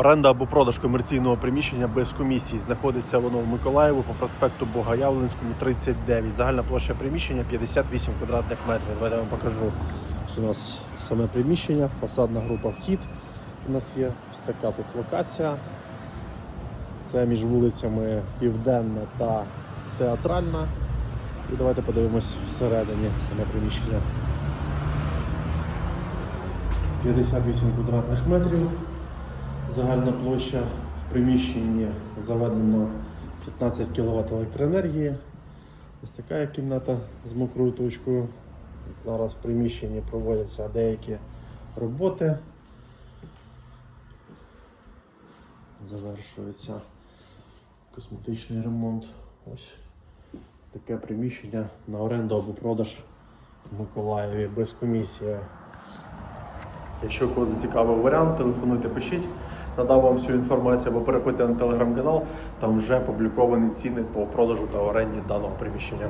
Оренда або продаж комерційного приміщення без комісії. Знаходиться воно в Миколаєву по проспекту Богоявленському 39. Загальна площа приміщення 58 квадратних метрів. Давайте я вам покажу. Ось у нас саме приміщення, фасадна група вхід. У нас є ось така тут локація. Це між вулицями Південна та Театральна. І давайте подивимось всередині саме приміщення. 58 квадратних метрів. Загальна площа в приміщенні заведено 15 кВт електроенергії. Ось така кімната з мокрою точкою. Зараз в приміщенні проводяться деякі роботи. Завершується косметичний ремонт. Ось таке приміщення на оренду або продаж в Миколаєві без комісії. Якщо когось зацікавив варіант, телефонуйте, пишіть. Надав вам всю інформацію або переходьте на телеграм-канал, там вже опубліковані ціни по продажу та оренді даного приміщення.